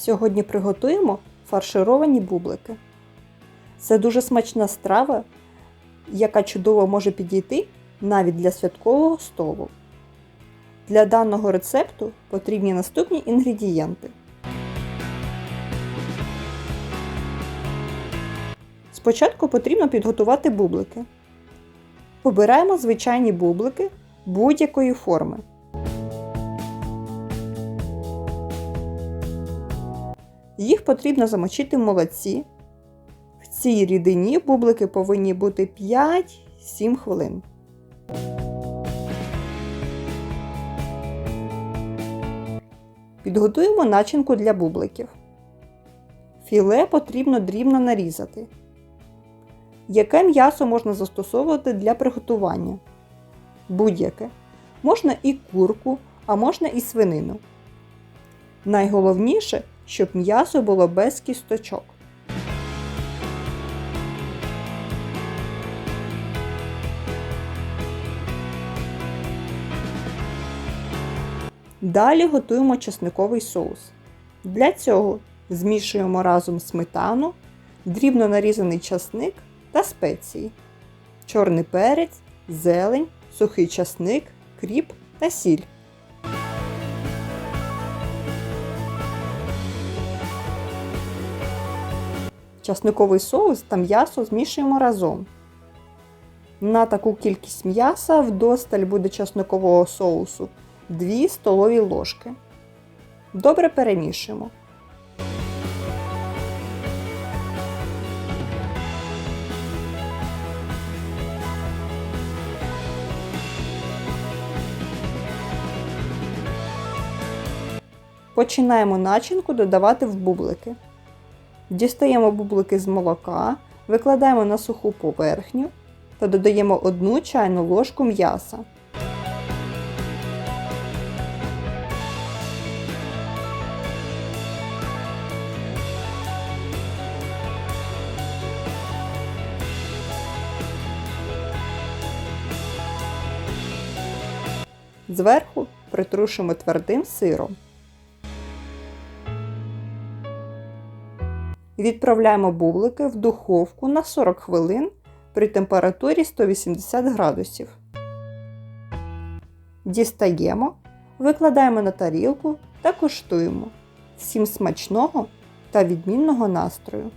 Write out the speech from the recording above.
Сьогодні приготуємо фаршировані бублики. Це дуже смачна страва, яка чудово може підійти навіть для святкового столу. Для даного рецепту потрібні наступні інгредієнти. Спочатку потрібно підготувати бублики. Обираємо звичайні бублики будь-якої форми. Їх потрібно замочити в молоці. В цій рідині бублики повинні бути 5-7 хвилин. Підготуємо начинку для бубликів. Філе потрібно дрібно нарізати. Яке м'ясо можна застосовувати для приготування? Будь-яке. Можна і курку, а можна і свинину. Найголовніше, щоб м'ясо було без кісточок. Далі готуємо чесниковий соус. Для цього змішуємо разом сметану, дрібно нарізаний часник та спеції, чорний перець, зелень, сухий часник, кріп та сіль. Часниковий соус та м'ясо змішуємо разом. На таку кількість м'яса вдосталь буде часникового соусу 2 столові ложки. Добре перемішуємо. Починаємо начинку додавати в бублики. Дістаємо бублики з молока, викладаємо на суху поверхню та додаємо 1 чайну ложку м'яса. Зверху притрушимо твердим сиром. Відправляємо бублики в духовку на 40 хвилин при температурі 180 градусів. Дістаємо, викладаємо на тарілку та куштуємо. Всім смачного та відмінного настрою!